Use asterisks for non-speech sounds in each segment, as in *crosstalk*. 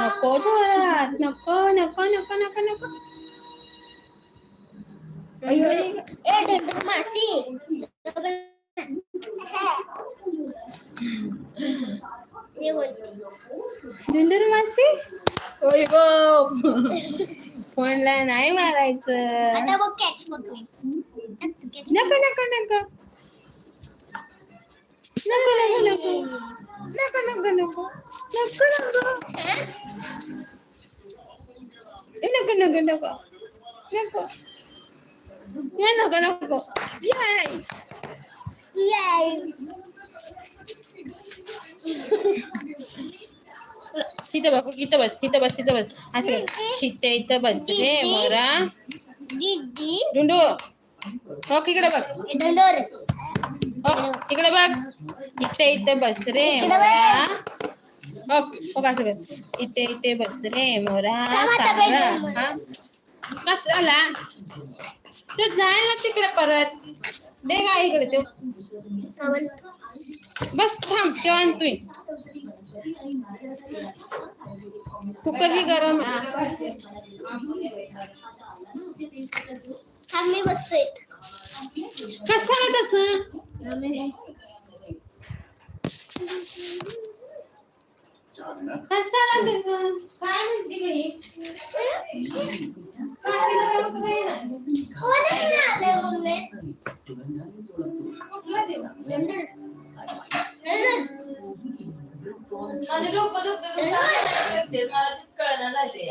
Nako doon. Nako, nako, nako, nako, nako. Ayo. Eh, dito masi. धुंदूर मस्ती होय गो फोनला नाही मारायचं आता बघ कॅच बघ नको नको नको नको नको नको नको नको नको नको नको नको नको नको नको नको. इथं बघ इथं बस इथं बस इथं बस असं. शिट्टे इथं बस रे मोरा डुंडू हो इकडे बघ हो इकडे बघ इथे इथे बस रे मोरा. हो हो असं इथे इथे बस रे मोरा मध्ये. हा? कशाला? तू जाय ना तिकडे परत. दे गा इकडे तो. बस थांब तो आणतोय कुकर ही गरम आहे. बसतोय. कशाला तसं? माझे डोकं दुखतं? मला तेच कळना झालंय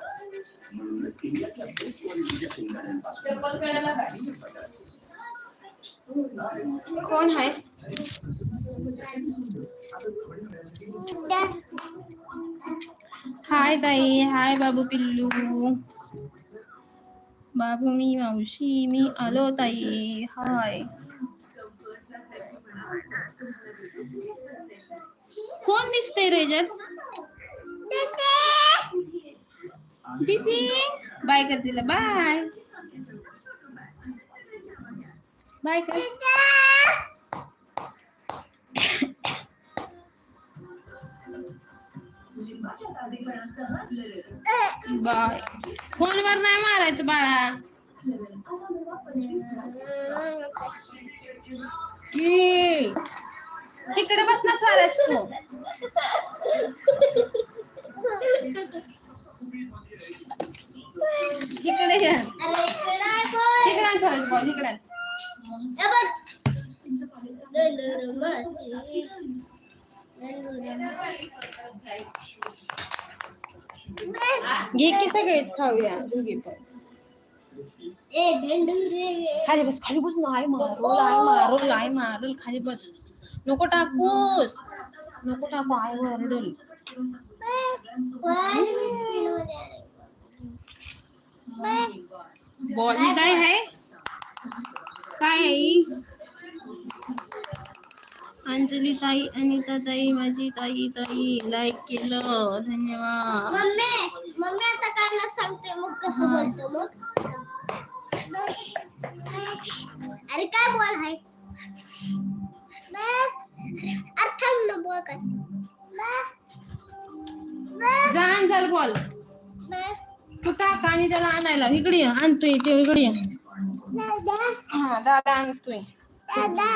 ताई हाय बाबू पिल्लू बाबू मी मावशी मी आलो ताई हाय कोण दिसतंय रेजत दीदी बाय कर तिला बाय बाय कर बाळ फोनवर नाही मारायचं बाळा तिकडे बसणार स्वारस तू तिकडे तिकडे स्वारस बॉल तिकडे Thank you. घे की सगळेच खाऊया दोघी पण. खाली बस खाली बस ना आय मारोल आय मारोल आय मारोल खाली बस. नको टाकूस. नको टाकू आय वरडल बॉल काय आहे? काय आहे? अंजली ताई अनिता ताई माझी ताई ताई लाईक केलं. धन्यवाद. मम्मी मम्मी आता काय ना सांगते मग कसं बोलतो मग? अरे काय बोल हाय? ना बोल काय? जाण झाल बॉल. तू टाक आणि त्याला आणायला. इकडे आणतोय ते इकडे. हा दादा आणतोय. दादा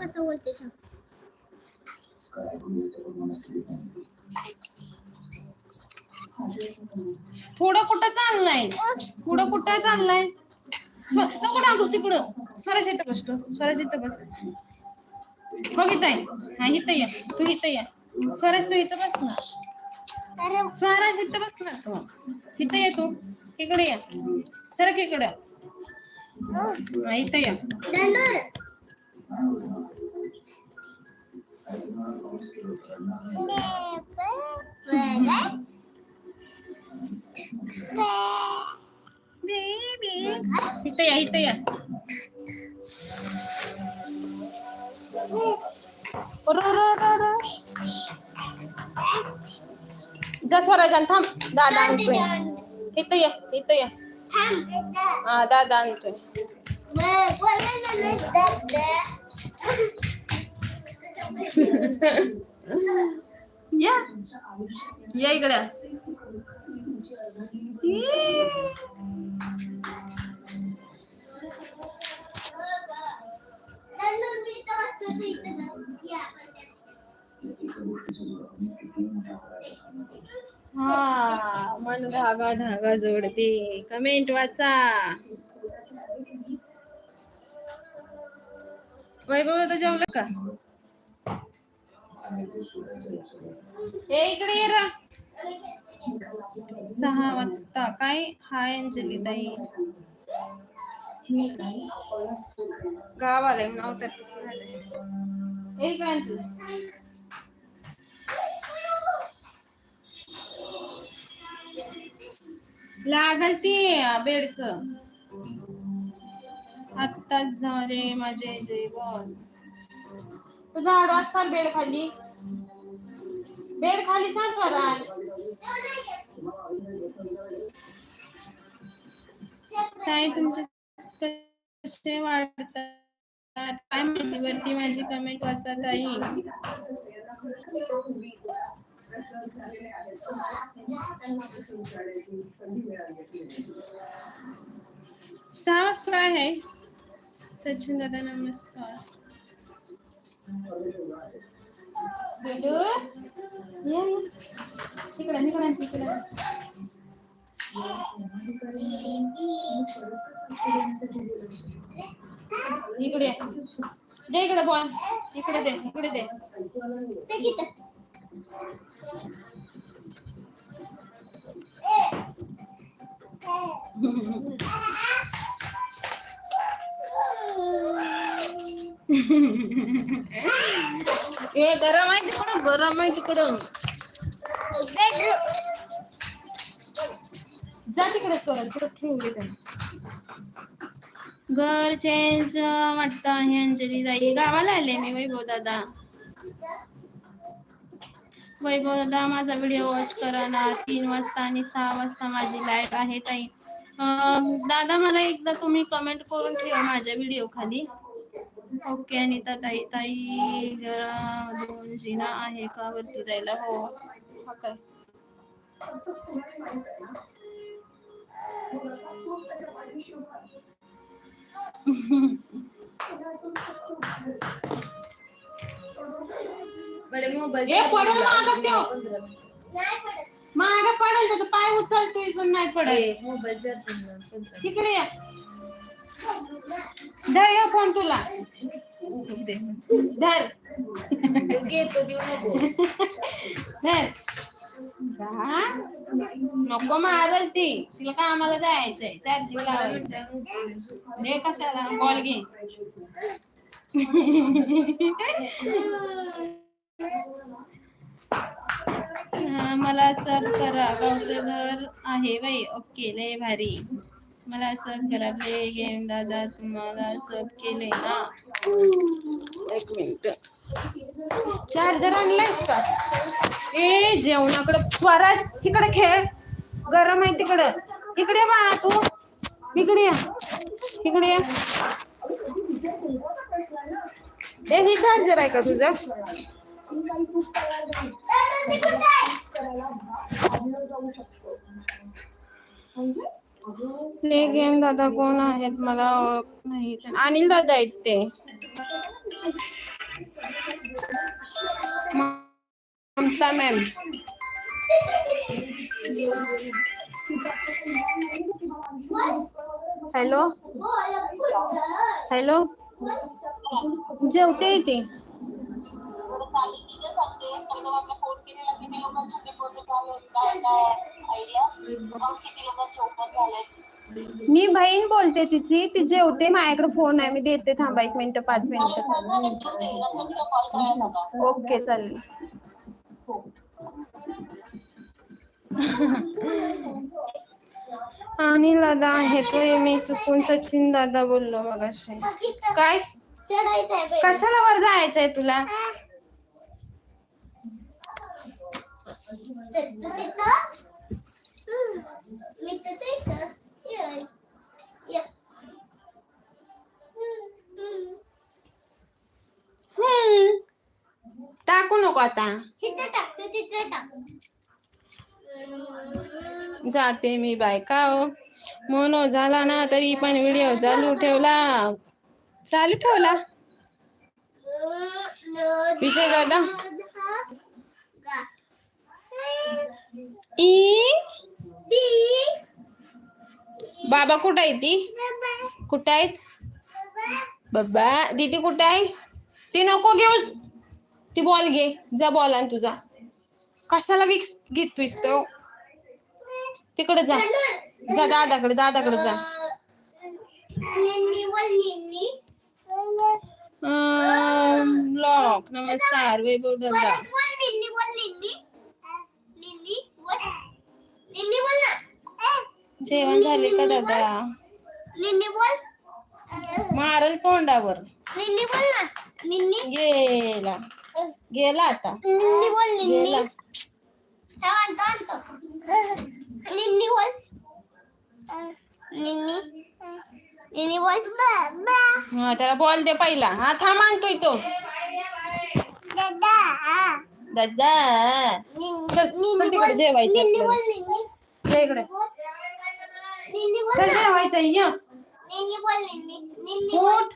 कसं बोलते पुढं कुठं चाललाय? पुढं कुठं चाललाय? कुठं तिकडं. स्वराज येत बसतो स्वराज येत बस. बघ इथं आहे हा इथं ये. तू इथं ये. स्वराज तू इथं बस ना. स्वराज इथं बस ना. तू इथं ये तू. इकडे ये. सरक इकडे. रो, रो, रो. जा स्वराजान थांब. दादा इथं या इथं या. हा दादा आणतोय या या इकडं हा मन धागा धागा जोडते. कमेंट वाचा. वैभव आता जेवलं का? ए इकडे ये रा. सहा वाजता. काय? हाय अंजली ताई गाव आलंय नाव कसं ए काय तू. लागल ती बेडच. आत्ताच झाले माझे जेवण. तू झाडवात सांग बेड खाली बेड खाली सांग स्वराज काय तुमचे कसे वाढतात? काय माहिती वरती माझी कमेंट वाचत आहे सहा वाजता आहे सचिन दादा नमस्कार। बेडू ये ये. इकडे इकडे इकडे. इकडे. ये. दे इकडे बॉल. इकडे दे इकडे दे. ए गरम आहे तिकडं गरम आहे तिकडं. जा तिकडे करत तिकडे ठेवू दे घर चेंज वाटतं आहे अंजली गावाला आले मी वैभव दादा. वैभवदा दादा माझा व्हिडिओ वॉच करा ना. तीन वाजता आणि सहा वाजता माझी लाइट आहे ताई. दादा मला एकदा तुम्ही कमेंट करून ठेवा माझ्या व्हिडिओ खाली. ओके अनिता ताई. ताई जरा दोन जिना आहे का? वरती जायला. हो. हा *laughs* काय बरं मोबाईल ए, पडून मागं ठेव. पंधरा माग पडेल त्याचा पाय उचलतोय इथून नाही पडेल मोबाईल चार्जिंग पंधरा तिकडे या. धर या फोन तुला. धर. घेतो देऊ नको. धर. जा. नको मारल ती. तिला कामाला जायचंय. चार्जिंग लावायचं दे कशाला. बॉल घे. *laughs* मला सब करा गावचं घर आहे बाई. ओके लय भारी. मला सब करा प्ले गेम दादा तुम्हाला सब केले ना. एक मिनिट. चार्जर आणलायस का? ए जेवणाकडे स्वराज तिकडे खेळ. गरम आहे तिकडं. इकडे ये बाळा तू. इकडे या. इकडे या. ए ही चार्जर आहे का तुझं? प्ले गेम दादा कोण आहेत? मला ओळख नाही. अनिल दादा आहेत ते. ममता मॅम हॅलो हॅलो जेवते ती मी बहीण बोलते तिची. ती जेवते माझ्याकडे फोन आहे. मी देते. थांबा एक मिनिट पाच मिनिट. ओके चालेल. आणि दादा आहे तो मी चुकून सचिन दादा बोललो मग काय? कशाला वर जायचंय तुला चढतो तिथं हम्म. मी तर तिथं ये. ये. हम्म, हम्म. हम्म. टाकू नको आता. टाकतो जाते मी बायका हो. मोनो झाला ना तरी पण व्हिडिओ चालू ठेवला. चालू ठेवला. विजय दादा. ई? बाबा कुठं आहे ती? कुठं आहेत? बाबा. दीदी कुठं आहे? ती नको घेऊस ती बॉल घे. जा बॉल आण तुझा. कशाला विक्स घेतोयस तो? तिकडे जा. जा दादाकडे दादाकडे जा. ब्लॉक नमस्कार वैभव दादा परत बोल निन्नी बोल निन्नी निन्नी बोल निन्नी बोल ना जेवण झाले का दादा? निन्नी बोल. मारल तोंडावर. गेला. गेला आता. निन्नी बोल निन्नी. गेला. थांब आणतो आणतो. निन्नी बोल. निन्नी. निन्नी बोल. हा त्याला बॉल दे पहिला. हा थांब आणतोय तो. दादा. दादा निन्नी चल, चल निन्नी तिकडे बोल जेवायचं निन्नी आपल्याला. बोल निन्नी. ये इकडे. निन्नी बोल. चल ना. जेवायचं ये. निन्नी बोल निन्नी. निन्नी बोल. उठ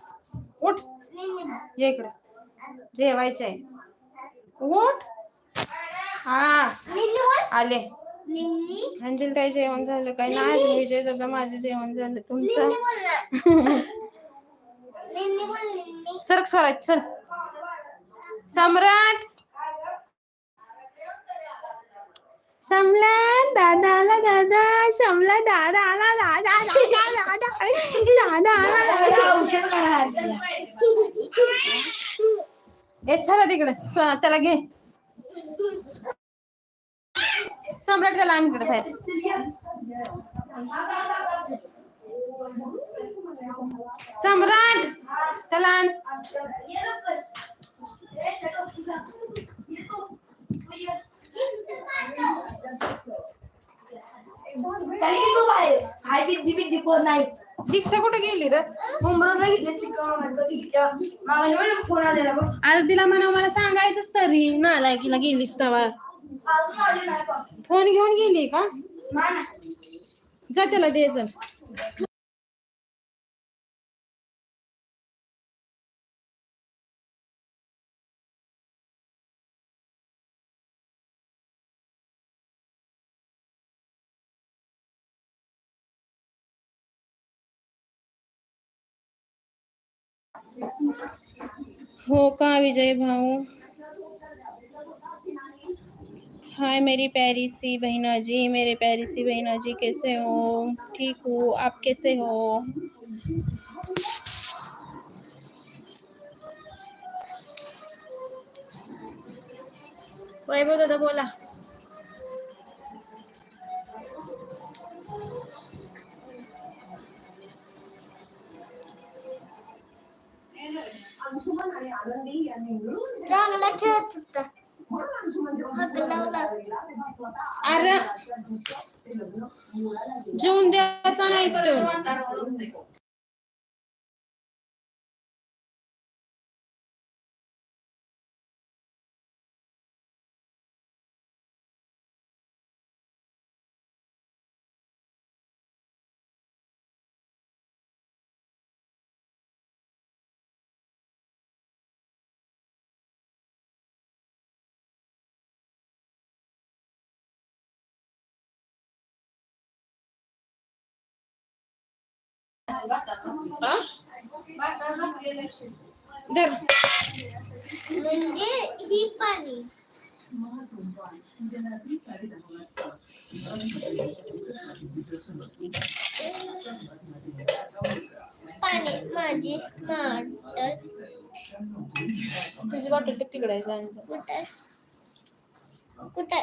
उठ. निन्नी बोल. ये इकडे. जेवायचंय उठ. हा निन्नी बोल. आले. निन्नी. अंजल ताई जेवण झालं काय? नाही अजून विजय दादा माझं जेवण झालं. तुमचं? निन्नी बोल ना. *laughs* निन्नी बोल निन्नी. सरक स्वराज चल. सम्राट! सम्राट दादा आला दादा शमला दादा आला दादा दादा दादा दादा आला ए चला तिकडे स्व- त्याला घे सम्राट त्याला आण इकडे बाहेर सम्राट दीक्षा कुठे गेली रे? अरे तिला म्हणा मला सांगायचंच तरी. नालायकीला गेलीस तेव्हा फोन घेऊन गेली का? जा त्याला द्यायचं हो का विजय भाऊ? हाय मेरी प्यारी सी बहना जी, मेरे प्यारी सी बहना जी, कैसे हो? ठीक हूँ, आप कैसे हो? वही वैभव दादा बोला। चांगला खेळत होता. अरे जेवून द्यायचा नाही तो. धर. म्हणजे ही पाणी. पाणी माझी बॉटल. तुझी बॉटल तिकडे जायचं कुठे? कुठे?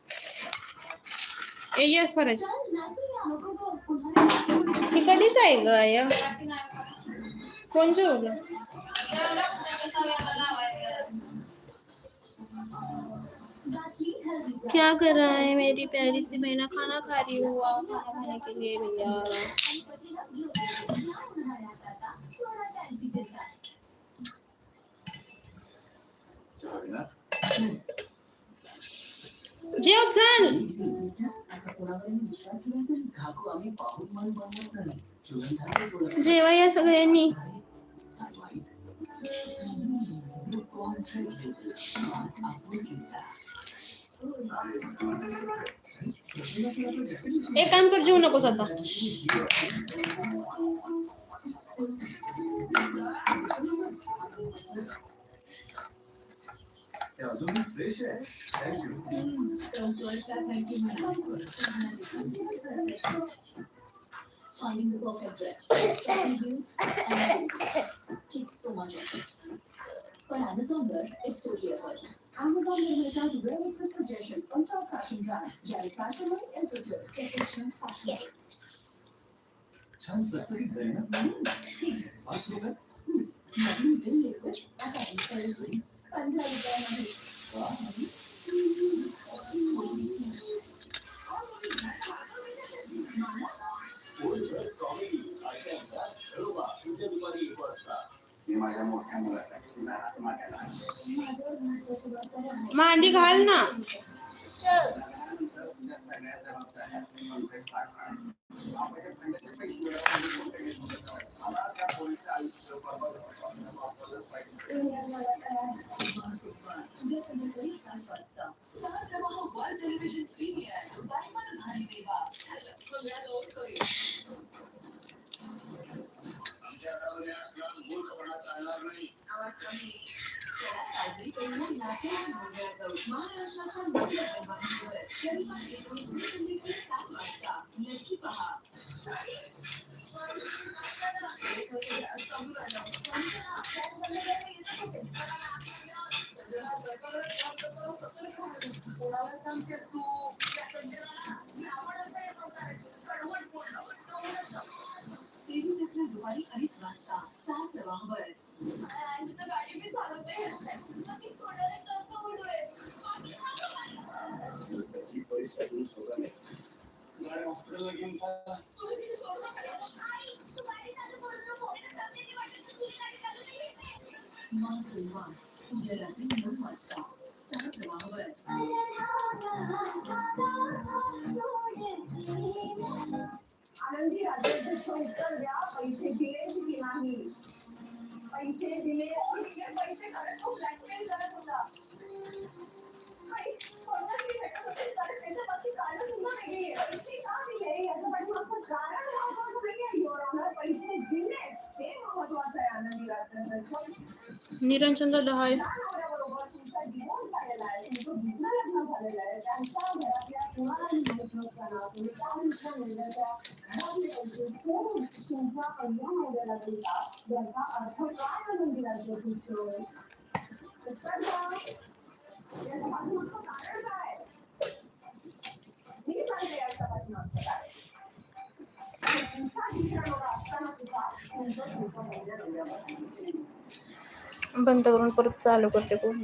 हे कधीच आहे ग हे? कोण जेवलं? क्या कर रहा है मेरी प्यारी सी? बहना खाना खा रही हूँ। आओ खाना खाने के लिए भैया। जेव चल जेवा या सगळ्यांनी. एक काम कर जेवू नकोस आता. Finding the perfect dress. Shopping deals and takes so much effort. For Amazon work, it's totally effortless. Amazon will make out really good suggestions on top fashion brands. Jerry Fashion Week and Pictures. Fashion Fashion. छान चकचकीत जाईल ना पाच रुपये नवीन bill liquid आता installation पंधरा रुपयामध्ये मी माझ्या मोठ्या मुलासाठी लहान माझ्या माझ्यावर महत्वाचं जबाबदारी आहे मांडी घाल ना Thank you. Mau semua. Niranjan दादा हाय बंद करून परत चालू करते पूर्ण.